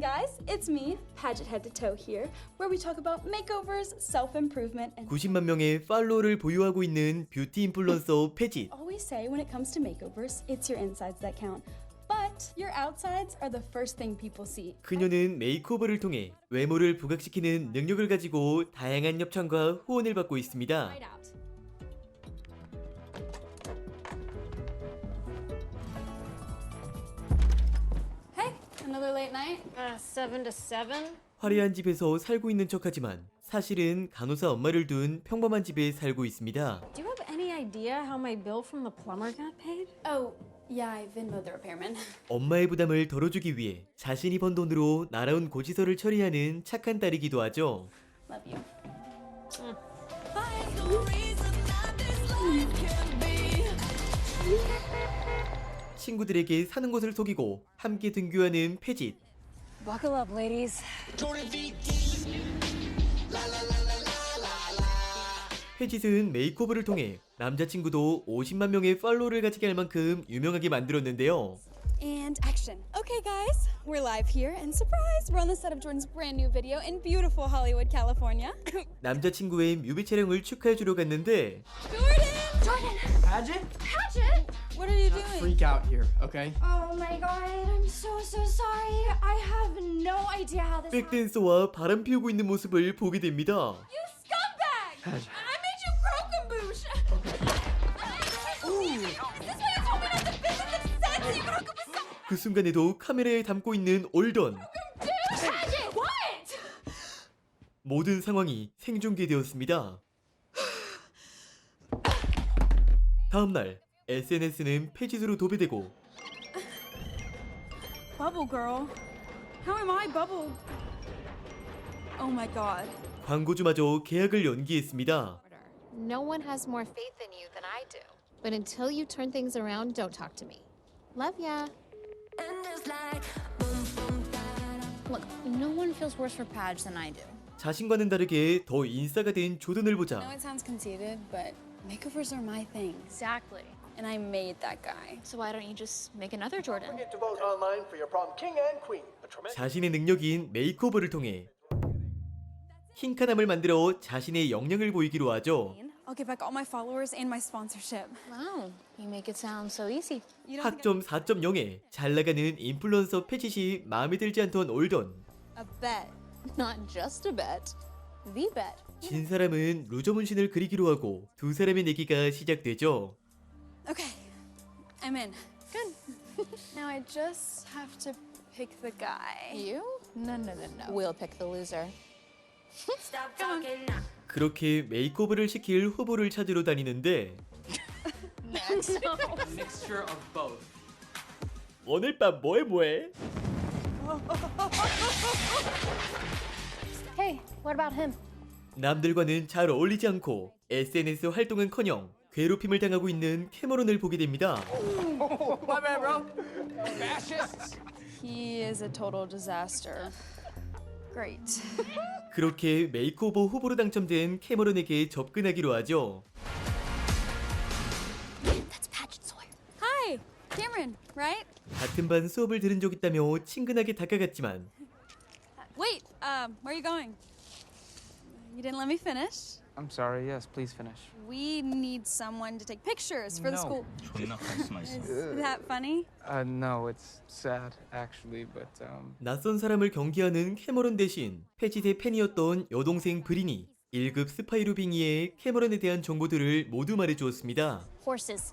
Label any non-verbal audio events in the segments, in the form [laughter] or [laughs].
morning, guys. It's me, Paget Head to Toe here, where we talk about makeovers, self improvement, and 90만 명의 팔로워를 보유하고 있는 뷰티 인플루언서 패짓. always say when it comes to makeovers, it's your insides that count. But your outsides are the first thing people see. 그녀는 메이크오버를 통해 외모를 부각시키는 능력을 가지고 다양한 협찬과 후원을 받고 있습니다. Right out. Another late night? Uh, seven to seven? 화려한 집에서 살고 있는 척하지만 사실은 간호사 엄마를 둔 평범한 집에 살고 있습니다. Do you have any idea how my bill from the plumber got paid? Oh, yeah, I Venmo the repairman. 엄마의 부담을 덜어주기 위해 자신이 번 돈으로 날아온 고지서를 처리하는 착한 딸이기도 하죠. Love you. 친구들에게 사는 곳을 속이고 함께 등교하는 패짓. Buckle up, ladies. 패짓은 메이크오버를 통해 남자친구도 50만 명의 팔로워를 가지게 할 만큼 유명하게 만들었는데요. And action. Okay, guys, we're live here, and surprise, we're on the set of Jordan's brand new video in beautiful Hollywood, California. 남자친구의 뮤비 촬영을 축하해주러 갔는데 Jordan! Jordan! Paget? Paget! What are you doing? Freak out here, okay? Oh my god, I'm so, so sorry. I have no idea how this happened. 백댄서와 바람 피우고 있는 모습을 보게 됩니다. You scumbag! I made you broken boosh! Not 그 순간에도 카메라에 담고 있는 올던? Paget! 모든 상황이 생중계되었습니다. 다음날 SNS는 페이지로 도배되고 Bubble girl. How am I bubble? Oh my god. 광고주마저 계약을 연기했습니다. No one has more faith in you than I do. But until you turn things around, don't talk to me. Love ya. Look, no one feels worse for Padge than I do. 자신과는 다르게 더 인싸가 된 조던을 I know 보자 it sounds conceited, but makeovers are my thing. Exactly. And I made that guy. So why don't you just make another Jordan? forget to vote online for your prom king and queen. A tremendous 자신의 능력인 메이크오버를 통해 킹카남을 만들어 자신의 역량을 보이기로 하죠. I'll get back all my followers and my sponsorship. Wow, you make it sound so easy. You don't think 학점 4.0에 잘 나가는 인플루언서 패짓이 마음에 들지 않던 올던 a bet. Not just a bet, the bet. 진 사람은 루저 문신을 그리기로 하고 두 사람의 내기가 시작되죠. Okay, I'm in. Good. now I just have to pick the guy. You? No, no, no, no. We'll pick the loser. 그렇게 메이크오버를 시킬 후보를 찾으러 다니는데 Mixture of both. 오늘 밤 뭐해 뭐해? Hey, what about him? 남들과는 잘 어울리지 않고 SNS 활동은커녕 괴롭힘을 당하고 있는 캐머런을 보게 됩니다. My bad, bro. Fascists. He is a total disaster. Great. 그렇게 메이크오버 후보로 당첨된 캐머런에게 접근하기로 하죠. That's Sawyer. Hi, Cameron, right? 같은 반 수업을 들은 적 있다며 친근하게 다가갔지만 Wait, um, where are you going? You didn't let me finish. I'm sorry. Yes, please finish. We need someone to take pictures for the No. school. 존나 카리스마 있어. Is that funny? Uh, no, it's sad actually, but um, 낯선 사람을 경계하는 캐머런 대신 패짓의 팬이었던 여동생 브린이 1급 스파이로 빙의해 캐머런에 대한 정보들을 모두 말해주었습니다. Horses.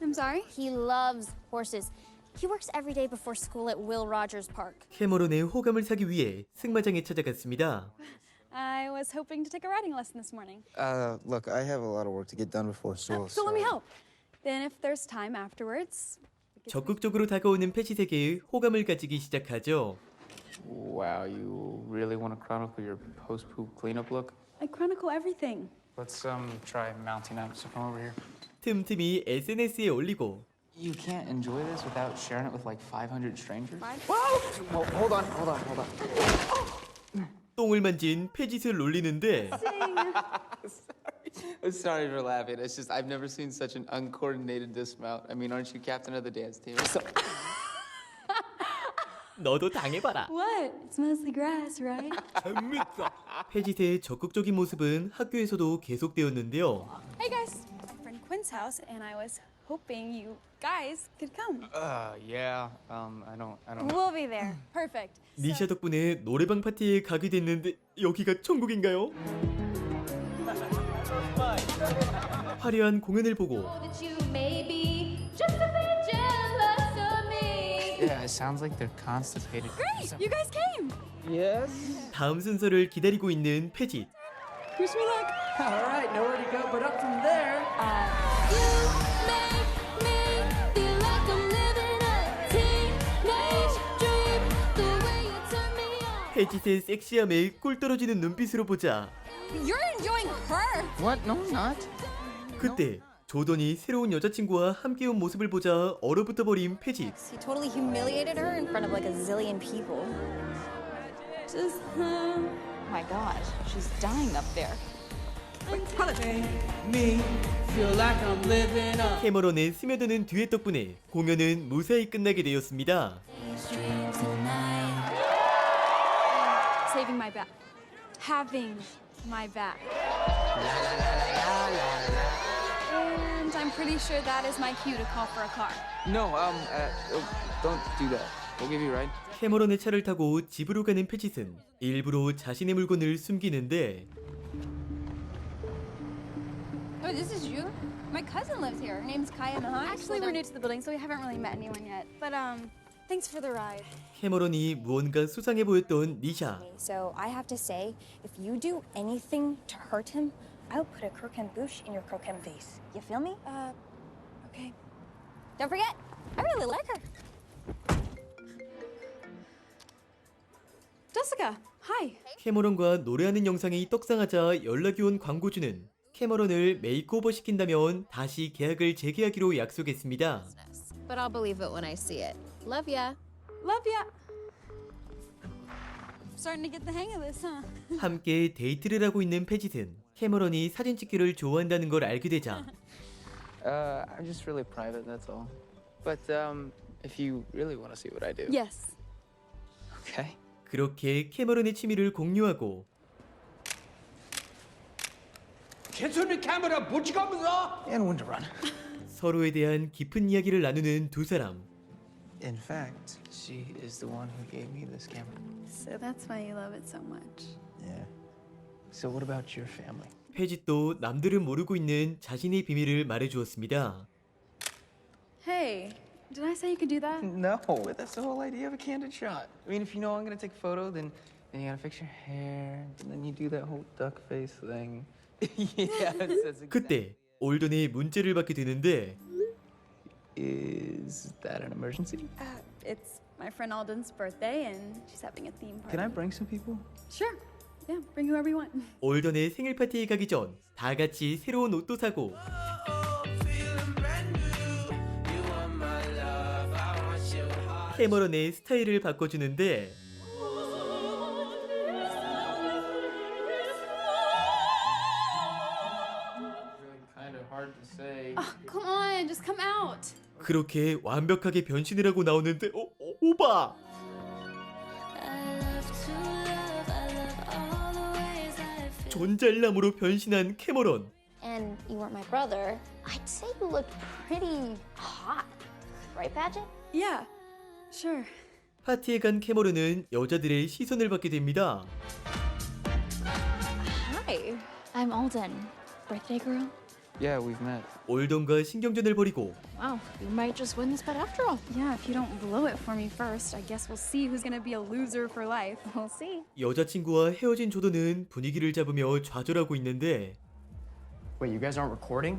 I'm sorry? He loves horses. He works every day before school at Will Rogers Park. 캐머런의 호감을 사기 위해 승마장에 찾아갔습니다. I was hoping to take a riding lesson this morning. Uh, look, I have a lot of work to get done before school. So let me help. Then, if there's time afterwards, 적극적으로 다가오는 패짓에게 호감을 가지기 시작하죠. wow, you really want to chronicle your post-poop cleanup look? I chronicle everything. Let's um try mounting up. So come over here. 틈틈이 SNS에 올리고 You can't enjoy this without sharing it with like 500 strangers. Well, hold on, hold on, hold on. 똥을 만진 패짓을 놀리는데 I'm sorry [laughs] for laughing. It's just I've never seen such an uncoordinated dismount. I mean, aren't you captain of the dance team? So- [laughs] 너도 당해봐라. What? It's mostly grass, right? 페짓의 적극적인 모습은 학교에서도 계속되었는데요. hey guys, my friend Quinn's house, and I was hoping you guys could come. Uh, yeah. Um, I don't, I don't. We'll be there. Perfect. 니샤 덕분에 노래방 파티에 가게 됐는데 여기가 천국인가요? 화려한 공연을 보고. Yeah, it sounds like they're constipated. Great, you guys came. Yes? 다음 순서를 기다리고 있는 페짓. Wish me luck. All right, nowhere to go but up from there. You 페짓의 섹시함에 꿀 떨어지는 눈빛으로 보자. You're enjoying her. What? No, I'm not. 그때 조던이 새로운 여자친구와 함께 온 모습을 보자 얼어붙어 버린 페짓. He totally humiliated her in front of like a zillion people. Just, uh, my gosh, she's dying up there. Me feel like I'm living up. 캐머런의 스며드는 듀엣 덕분에 공연은 무사히 끝나게 되었습니다. saving my back. Having my back. And I'm pretty sure that is my cue to call for a car. No, um, uh, oh, don't do that. We'll give you a ride. 캐머런의 차를 타고 집으로 가는 페짓은 일부러 자신의 물건을 숨기는데 Oh, this is you? My cousin lives here. Her name's Kaya Mahan. Actually, we're new to the building, so we haven't really met anyone yet. But, um, thanks for the ride. 캐머런이 무언가 수상해 보였던 니샤. So I have to say, if you do anything to hurt him, I'll put a croquem bouche in your croquem face. You feel me? Uh, okay. Don't forget, I really like her. Jessica, hi. 캐머런과 노래하는 영상이 떡상하자 연락이 온 광고주는 캐머런을 메이크오버 시킨다면 다시 계약을 재개하기로 약속했습니다. But I'll believe it when I see it. Love ya. Love ya. Starting to get the hang of this, huh? 함께 데이트를 하고 있는 페짓은 캐머런이 사진 찍기를 좋아한다는 걸 알게 되자 Uh, I'm just really private, that's all. But, um, if you really want to see what I do. Yes. Okay. 그렇게 캐머런의 취미를 공유하고 괜찮은 카메라 보지가면서. And when to run. 서로에 대한 깊은 이야기를 나누는 두 사람. In fact, she is the one who gave me this camera. So that's why you love it so much. Yeah. So what about your family? 페짓도 남들은 모르고 있는 자신의 비밀을 말해주었습니다. Hey, did I say you could do that? No, that's the whole idea of a candid shot. I mean, if you know I'm gonna take a photo, then then you gotta fix your hair, and then you do that whole duck face thing. yeah, that's, that's exactly. 그때 올던의 문자를 받게 되는데 Is that an emergency? Uh, it's my friend Alden's birthday, and she's having a theme party. Can I bring some people? Sure. Yeah, bring whoever you want. 올던의 생일 파티에 가기 전 다 같이 새로운 옷도 사고 캐머런의 스타일을 바꿔주는데 그렇게 완벽하게 변신을 하고 나오는데 어, 어, 오바! 존잘남으로 변신한 캐머런 And you weren't my brother. I'd say you looked pretty hot. Right, Paget? Yeah, sure. 파티에 간 캐머런은 여자들의 시선을 받게 됩니다. Hi. I'm Alden. Birthday girl? Yeah, we've met. 올던과 신경전을 벌이고 Wow, you might just win this bet after all. Yeah, if you don't blow it for me first, I guess we'll see who's gonna be a loser for life. We'll see. 여자친구와 헤어진 조던은 분위기를 잡으며 좌절하고 있는데 Wait, you guys aren't recording?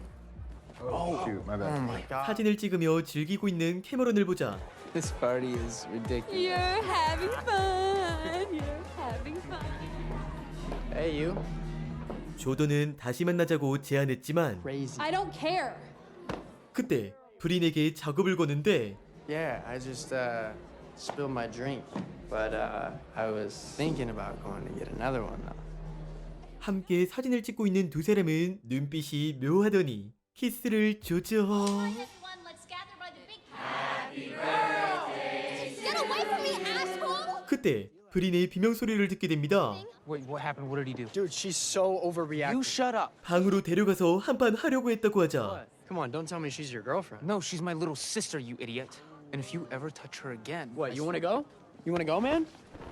Oh, shoot, my bad. Oh my god. 사진을 찍으며 즐기고 있는 캐머런을 보자 This party is ridiculous. You're having fun. You're having fun. Hey, you. 조던은 다시 만나자고 제안했지만. I don't care. 그때 브린에게 작업을 거는데 Yeah, I just uh, spilled my drink, but uh, I was thinking about going to get another one. Though. 함께 사진을 찍고 있는 두 사람은 눈빛이 묘하더니 키스를 조져 Get away from me, asshole! 그때 브린의 비명 소리를 듣게 됩니다. Wait, what happened? What did he do? Dude, she's so overreacting. You shut up. 방으로 데려가서 한판 하려고 했다고 하자 What? Come on, don't tell me she's your girlfriend. No, she's my little sister, you idiot. And if you ever touch her again, What, you wanna go? You wanna go, man?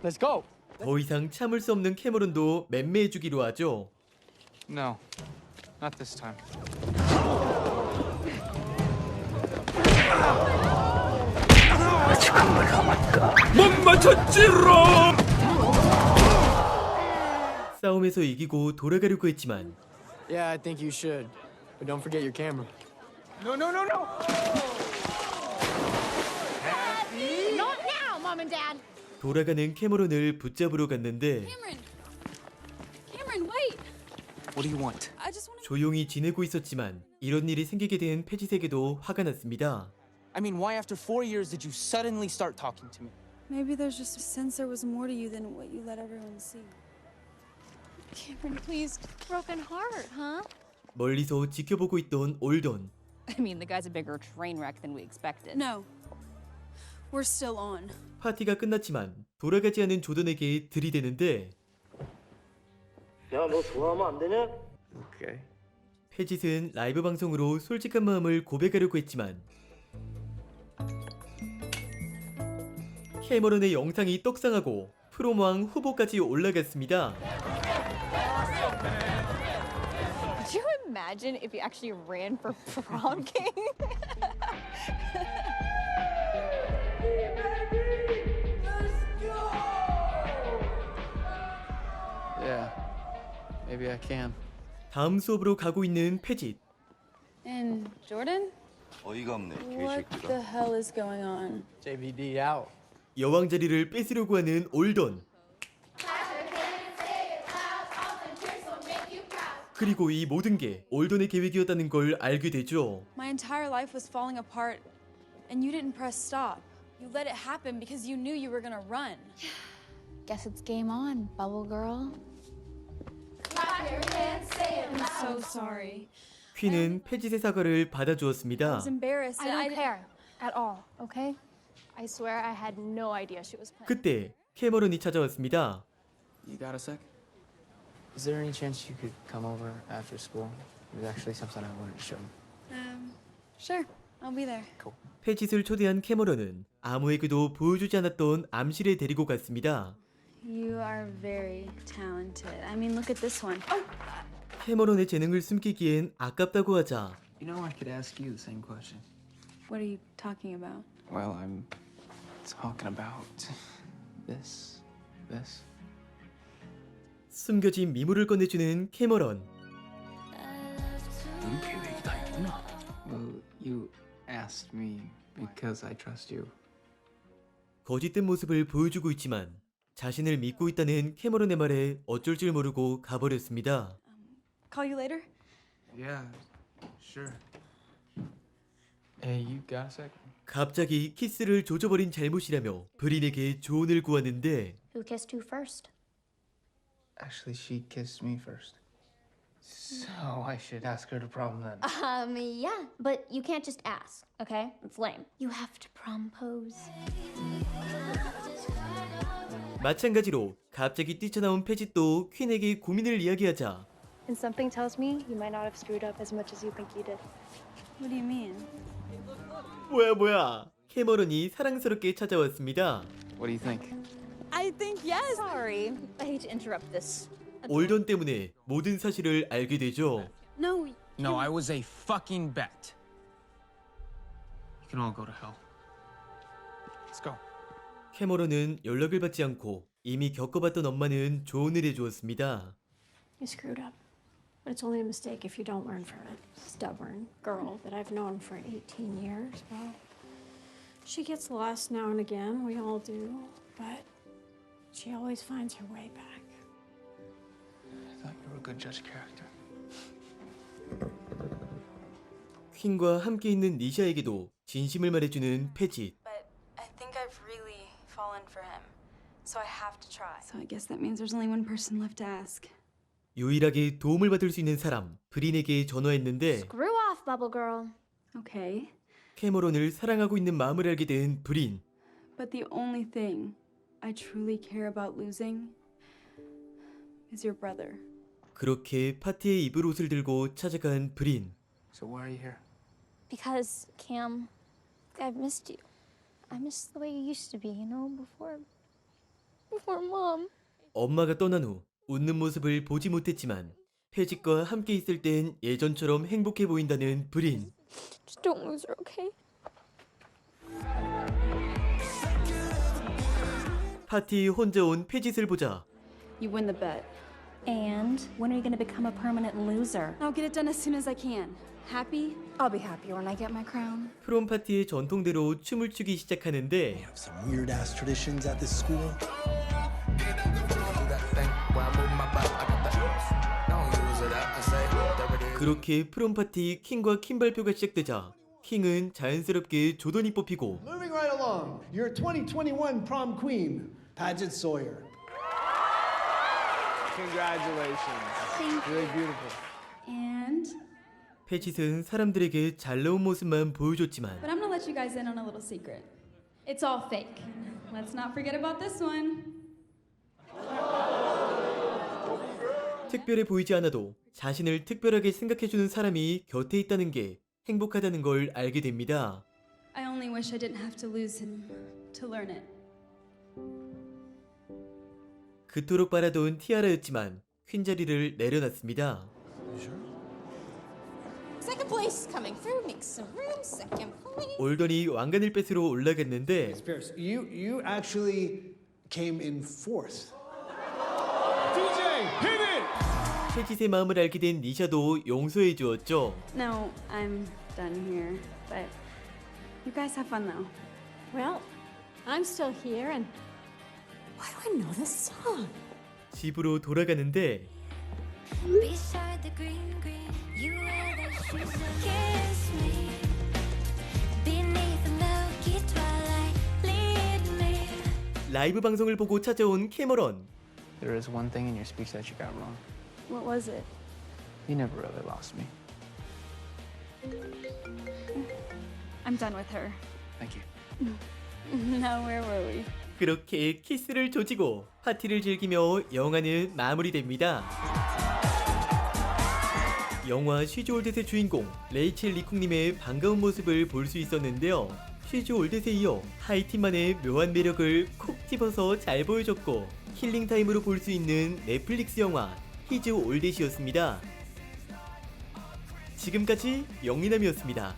Let's go. 더 이상 참을 수 없는 캐머런도 맴매해주기로 하죠. No, not this time. 싸움에서 이기고 돌아가려고 했지만 Yeah, I think you should. But don't forget your camera. No, no, no, no. Not now, Mom and Dad. 돌아가는 캐머런을 붙잡으러 갔는데 Cameron! Cameron, wait! What do you want? I just want to. 조용히 지내고 있었지만 이런 일이 생기게 된 페지색에도 화가 났습니다. I mean, why after four years did you suddenly start talking to me? Maybe there's just a sense there was more to you than what you let everyone see. Cameron, please. Broken heart, huh? 멀리서 지켜보고 있던 올던 I mean, the guy's a bigger train wreck than we expected. No. We're still on. 파티가 끝났지만 돌아가지 않은 조던에게 들이대는데 야 너 좋아하면 안 되냐? Okay. 페짓은 라이브 방송으로 솔직한 마음을 고백하려고 했지만 캐머런의 영상이 떡상하고 프로모왕 후보까지 올라갔습니다. Imagine if you actually ran for prom king? Yeah. Maybe I can. 다음 수업으로 가고 있는 페짓. And Jordan? 어이가 없네 What the hell is going on? JVD out. 여왕 자리를 뺏으려고 하는 올던. 그리고 이 모든 게 올던의 계획이었다는 걸 알게 되죠. My entire life was falling apart, and you didn't press stop. You let it happen because you knew you were gonna run. Guess it's game on, Bubble Girl. I'm so sorry. 퀸은 페짓의 사과를 I 받아주었습니다. was embarrassed. I and don't care at all, okay? I swear I had no idea she was playing. 그때 캐머런이 찾아왔습니다. You got a sec? Is there any chance you could come over after school? There's actually something I wanted to show you. Um, sure. I'll be there. 페짓을 초대한 캐머런은 아무에게도 보여주지 않았던 암실에 데리고 갔습니다. You are very talented. I mean, look at this one. Oh, 캐머런의 재능을 숨기기엔 아깝다고 하자 You know, I could ask you the same question. what are you talking about? Well, I'm talking about this, this. 숨겨진 미모를 꺼내주는 캐머런. 우리 계획이 다 있구나. Well, you asked me because I trust you. 거짓된 모습을 보여주고 있지만 자신을 믿고 있다는 캐머런의 말에 어쩔 줄 모르고 가버렸습니다. Call you later? Yeah, sure. Hey, you got a sec? 갑자기 키스를 조져버린 잘못이라며 브린에게 조언을 구하는데 Who kissed who first? Actually, she kissed me first. So I should ask her to prom then. Um, yeah, but you can't just ask, okay? It's lame. You have to propose. 마찬가지로 갑자기 뛰쳐나온 페짓도 퀸에게 고민을 이야기하자 And something tells me you might not have screwed up as much as you think you did. What do you mean? 뭐야 뭐야 캐머런이 사랑스럽게 찾아왔습니다. What do you think? I think yes. Sorry, I hate to interrupt this. 올던 때문에 모든 사실을 알게 되죠. No, No, I was a fucking bet. You can all go to hell. Let's go. 캐머런은 연락을 받지 않고 이미 겪어봤던 엄마는 조언을 해주었습니다. You screwed up. But it's only a mistake if you don't learn from it. Stubborn girl that I've known for 18 years. Well, she gets lost now and again. We all do. But she always finds her way back. I thought you were a good judge of character. 퀸과 함께 있는 니샤에게도 진심을 말해주는 페짓. but I think I've really fallen for him. So I have to try. So I guess that means there's only one person left to ask. 유일하게 도움을 받을 수 있는 사람 브린에게 전화했는데 Screw off, Bubble Girl. Okay. 캐머런을 사랑하고 있는 마음을 알게 된 브린. But the only thing I truly care about losing is your brother. 그렇게 파티에 입을 옷을 들고 찾아간 브린. So why are you here? Because, Cam, I've missed you. I miss the way you used to be, you know, before. before mom. 엄마가 떠난 후 웃는 모습을 보지 못했지만 패직과 함께 있을 땐 예전처럼 행복해 보인다는 브린. Just don't lose her, okay? 파티에 혼자 온 패짓을 보자 You win the bet. And when are you going to become a permanent loser? I'll get it done as soon as I can. Happy? I'll be happy when I get my crown. 프롬 파티의 전통대로 춤을 추기 시작하는데 Some weird ass traditions at this school. 그렇게 프롬 파티 킹과 킴 발표가 시작되자 킹은 자연스럽게 조던이 뽑히고 Moving right along, your 2021 prom queen, Paget Sawyer. Congratulations. Really beautiful. And. 패짓은 사람들에게 잘 나온 모습만 보여줬지만 But I'm gonna let you guys in on a little secret. It's all fake. Let's not forget about this one. 특별해 보이지 않아도 자신을 특별하게 생각해주는 사람이 곁에 있다는 게 행복하다는 걸 알게 됩니다. I only wish I didn't have to lose him to learn it. 그토록 바라던 티아라였지만 퀸자리를 내려놨습니다. Second place coming through. Make some room. Second place. 올더니 왕관을 뺏으러 올라갔는데 Pierce, you you actually came in fourth. 패짓의 마음을 알게 된 니샤도 용서해 주었죠. No, I'm done here. But you guys have fun though. Well, I'm still here, and why do I know this song? 집으로 돌아가는데 Beside the green green, you wear the shoes to kiss me. Beneath the milky twilight, lead me. 라이브 방송을 보고 찾아온 캐머런. There is one thing in your speech that you got wrong. What was it? You never really lost me. I'm done with her. Thank you. [laughs] now where were we? 그렇게 키스를 조지고 파티를 즐기며 영화는 마무리됩니다. 영화 쉬즈 올댓의 주인공 레이첼 리쿵님의 반가운 모습을 볼 수 있었는데요. 쉬즈 올댓에 이어 하이틴만의 묘한 매력을 콕 집어서 잘 보여줬고 힐링 타임으로 볼 수 있는 넷플릭스 영화 히즈 올댓이었습니다. 지금까지 영리남이었습니다.